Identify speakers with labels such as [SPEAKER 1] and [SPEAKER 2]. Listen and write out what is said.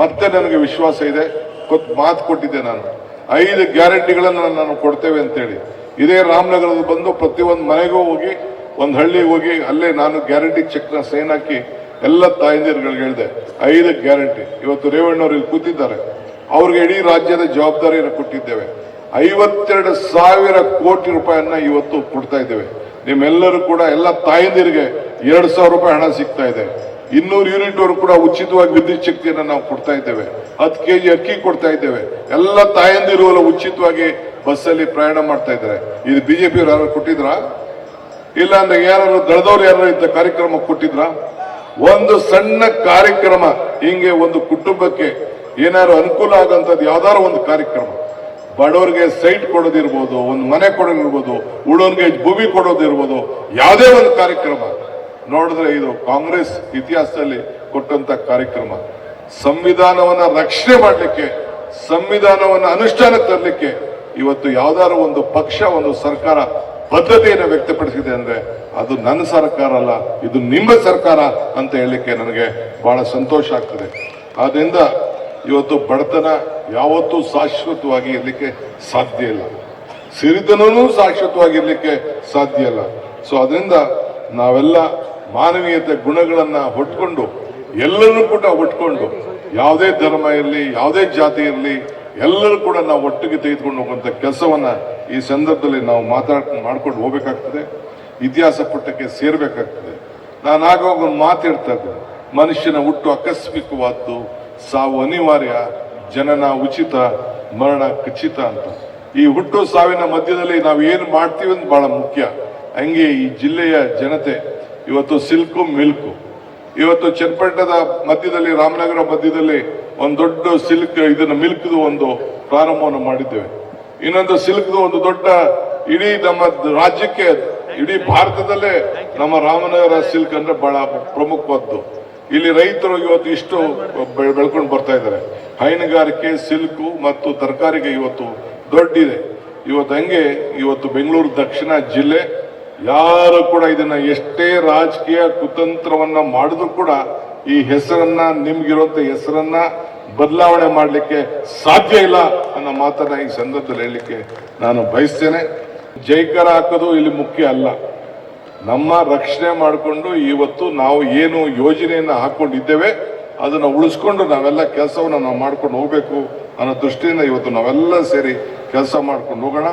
[SPEAKER 1] ಮತ್ತೆ ನನಗೆ ವಿಶ್ವಾಸ ಇದೆ. ಕೊತ್, ಮಾತು ಕೊಟ್ಟಿದ್ದೆ ನಾನು. ಐದು ಗ್ಯಾರಂಟಿಗಳನ್ನು ನಾನು ಕೊಡ್ತೇವೆ ಅಂತೇಳಿ. ಇದೇ ರಾಮನಗರದ ಬಂದು ಪ್ರತಿಯೊಂದು ಮನೆಗೂ ಹೋಗಿ, ಒಂದು ಹಳ್ಳಿಗೆ ಹೋಗಿ ಅಲ್ಲೇ ನಾನು ಗ್ಯಾರಂಟಿ ಚೆಕ್ನ ಸೈನ್ ಹಾಕಿ ಎಲ್ಲ ತಾಯಂದಿರುಗಳಿಗೆ ಹೇಳಿದೆ, ಐದು ಗ್ಯಾರಂಟಿ. ಇವತ್ತು ರೇವಣ್ಣವ್ರು ಇಲ್ಲಿ ಕೂತಿದ್ದಾರೆ. ಅವ್ರಿಗೆ ಇಡೀ ರಾಜ್ಯದ ಜವಾಬ್ದಾರಿಯನ್ನು ಕೊಟ್ಟಿದ್ದೇವೆ. ಐವತ್ತೆರಡು ಸಾವಿರ ಕೋಟಿ ರೂಪಾಯಿಯನ್ನ ಇವತ್ತು ಕೊಡ್ತಾ ಇದ್ದೇವೆ. ನಿಮ್ಮೆಲ್ಲರೂ ಕೂಡ ಎಲ್ಲ ತಾಯಂದಿರಿಗೆ ಎರಡು ಸಾವಿರ ರೂಪಾಯಿ ಹಣ ಸಿಗ್ತಾ ಇದೆ. ಇನ್ನೂರು ಯೂನಿಟ್ ವರೆಗೂ ಕೂಡ ಉಚಿತವಾಗಿ ವಿದ್ಯುತ್ ಶಕ್ತಿಯನ್ನು ನಾವು ಕೊಡ್ತಾ ಇದ್ದೇವೆ. ಹತ್ತು ಕೆಜಿ ಅಕ್ಕಿ ಕೊಡ್ತಾ ಇದ್ದೇವೆ. ಎಲ್ಲ ತಾಯಂದಿರು ಎಲ್ಲ ಉಚಿತವಾಗಿ ಬಸ್ಸಲ್ಲಿ ಪ್ರಯಾಣ ಮಾಡ್ತಾ ಇದ್ದಾರೆ. ಇದು ಬಿಜೆಪಿ ಯಾರು ಕೊಟ್ಟಿದ್ರಾ? ಇಲ್ಲ ಅಂದ್ರೆ ಯಾರು ದಳದವ್ರು ಯಾರು ಇಂಥ ಕಾರ್ಯಕ್ರಮ ಕೊಟ್ಟಿದ್ರ? ಒಂದು ಸಣ್ಣ ಕಾರ್ಯಕ್ರಮ, ಹಿಂಗೆ ಒಂದು ಕುಟುಂಬಕ್ಕೆ ಏನಾದ್ರು ಅನುಕೂಲ ಆಗಂತದ್ದು ಯಾವ್ದಾರು ಒಂದು ಕಾರ್ಯಕ್ರಮ. ಬಡವರಿಗೆ ಸೈಟ್ ಕೊಡೋದಿರ್ಬೋದು, ಒಂದು ಮನೆ ಕೊಡೋದಿರ್ಬೋದು ಉಳೋನ್ಗೆ ಭೂಮಿ ಕೊಡೋದಿರ್ಬೋದು, ಯಾವುದೇ ಒಂದು ಕಾರ್ಯಕ್ರಮ. ನೋಡಿದ್ರೆ ಇದು ಕಾಂಗ್ರೆಸ್ ಇತಿಹಾಸದಲ್ಲಿ ಕೊಟ್ಟಂತ ಕಾರ್ಯಕ್ರಮ. ಸಂವಿಧಾನವನ್ನ ರಕ್ಷಣೆ ಮಾಡಲಿಕ್ಕೆ, ಸಂವಿಧಾನವನ್ನ ಅನುಷ್ಠಾನಕ್ಕೆ ತರಲಿಕ್ಕೆ ಇವತ್ತು ಯಾವ್ದಾದ್ರು ಒಂದು ಪಕ್ಷ, ಒಂದು ಸರ್ಕಾರ ಬದ್ಧತೆಯನ್ನು ವ್ಯಕ್ತಪಡಿಸಿದೆ ಅಂದ್ರೆ ಅದು ನನ್ನ ಸರ್ಕಾರ ಅಲ್ಲ, ಇದು ನಿಮ್ಮ ಸರ್ಕಾರ ಅಂತ ಹೇಳಲಿಕ್ಕೆ ನನಗೆ ಬಹಳ ಸಂತೋಷ ಆಗ್ತದೆ. ಆದ್ರಿಂದ ಇವತ್ತು ಬಡತನ ಯಾವತ್ತೂ ಶಾಶ್ವತವಾಗಿ ಇರಲಿಕ್ಕೆ ಸಾಧ್ಯ ಇಲ್ಲ. ಸಿರಿತನೂ ಶಾಶ್ವತವಾಗಿರ್ಲಿಕ್ಕೆ ಸಾಧ್ಯ ಇಲ್ಲ. ಸೊ ಅದರಿಂದ ನಾವೆಲ್ಲ ಮಾನವೀಯತೆ ಗುಣಗಳನ್ನು ಹೊಟ್ಕೊಂಡು ಎಲ್ಲರೂ ಕೂಡ ಒಟ್ಕೊಂಡು ಯಾವುದೇ ಧರ್ಮ ಇರಲಿ, ಯಾವುದೇ ಜಾತಿ ಇರಲಿ, ಎಲ್ಲರೂ ಕೂಡ ನಾವು ಒಟ್ಟಿಗೆ ತೆಗೆದುಕೊಂಡು ಹೋಗುವಂಥ ಕೆಲಸವನ್ನು ಈ ಸಂದರ್ಭದಲ್ಲಿ ನಾವು ಮಾತಾಡ್, ಮಾಡ್ಕೊಂಡು ಹೋಗ್ಬೇಕಾಗ್ತದೆ. ಇತಿಹಾಸ ಪುಟಕ್ಕೆ ಸೇರಬೇಕಾಗ್ತದೆ. ನಾನು ಆಗ ಒಂದು ಮಾತಾಡ್ತಾ ಇದ್ದೆ. ಮನುಷ್ಯನ ಹುಟ್ಟು ಆಕಸ್ಮಿಕವಾದ್ದು ಸಾವು ಅನಿವಾರ್ಯ, ಜನನ ಉಚಿತ, ಮರಣ ಖಚಿತ ಅಂತ. ಈ ಹುಟ್ಟು ಸಾವಿನ ಮಧ್ಯದಲ್ಲಿ ನಾವು ಏನು ಮಾಡ್ತೀವಿ ಅಂತ ಭಾಳ ಮುಖ್ಯ. ಹಂಗೆ ಈ ಜಿಲ್ಲೆಯ ಜನತೆ ಇವತ್ತು ಸಿಲ್ಕು ಮಿಲ್ಕು. ಇವತ್ತು ಚನ್ನಪಟ್ಟಣದ ಮಧ್ಯದಲ್ಲಿ, ರಾಮನಗರ ಮಧ್ಯದಲ್ಲಿ ಒಂದು ದೊಡ್ಡ ಸಿಲ್ಕ್, ಇದನ್ನ ಮಿಲ್ಕ್ದು ಒಂದು ಪ್ರಾರಂಭವನ್ನು ಮಾಡಿದ್ದೇವೆ. ಇನ್ನೊಂದು ಸಿಲ್ಕ್ದು ಒಂದು ದೊಡ್ಡ ಇಡೀ ನಮ್ಮ ರಾಜ್ಯಕ್ಕೆ, ಇಡೀ ಭಾರತದಲ್ಲೇ ನಮ್ಮ ರಾಮನಗರ ಸಿಲ್ಕ್ ಅಂದ್ರೆ ಬಹಳ ಪ್ರಮುಖವಾದ್ದು ಇಲ್ಲಿ ರೈತರು ಇವತ್ತು ಇಷ್ಟು ಬೆಳ್ಕೊಂಡು ಬರ್ತಾ ಇದ್ದಾರೆ. ಹೈನುಗಾರಿಕೆ, ಸಿಲ್ಕು ಮತ್ತು ತರಕಾರಿಗೆ ಇವತ್ತು ದೊಡ್ಡಿದೆ. ಇವತ್ತು ಹಂಗೆ ಇವತ್ತು ಬೆಂಗಳೂರು ದಕ್ಷಿಣ ಜಿಲ್ಲೆ ಯಾರು ಕೂಡ ಇದನ್ನ ಎಷ್ಟೇ ರಾಜಕೀಯ ಕುತಂತ್ರವನ್ನ ಮಾಡಿದ್ರು ಕೂಡ ಈ ಹೆಸರನ್ನ, ನಿಮ್ಗಿರುವಂತ ಹೆಸರನ್ನ ಬದಲಾವಣೆ ಮಾಡಲಿಕ್ಕೆ ಸಾಧ್ಯ ಇಲ್ಲ ಅನ್ನೋ ಮಾತನ್ನ ಈ ಸಂದರ್ಭದಲ್ಲಿ ಹೇಳಲಿಕ್ಕೆ ನಾನು ಬಯಸ್ತೇನೆ. ಜೈಕರ ಹಾಕೋದು ಇಲ್ಲಿ ಮುಖ್ಯ ಅಲ್ಲ. ನಮ್ಮ ರಕ್ಷಣೆ ಮಾಡಿಕೊಂಡು ಇವತ್ತು ನಾವು ಏನು ಯೋಜನೆಯನ್ನ ಹಾಕೊಂಡಿದ್ದೇವೆ, ಅದನ್ನ ಉಳಿಸ್ಕೊಂಡು ನಾವೆಲ್ಲ ಕೆಲಸವನ್ನ ನಾವು ಮಾಡ್ಕೊಂಡು ಹೋಗ್ಬೇಕು ಅನ್ನೋ ದೃಷ್ಟಿಯಿಂದ ಇವತ್ತು ನಾವೆಲ್ಲ ಸೇರಿ ಕೆಲಸ ಮಾಡ್ಕೊಂಡು ಹೋಗೋಣ.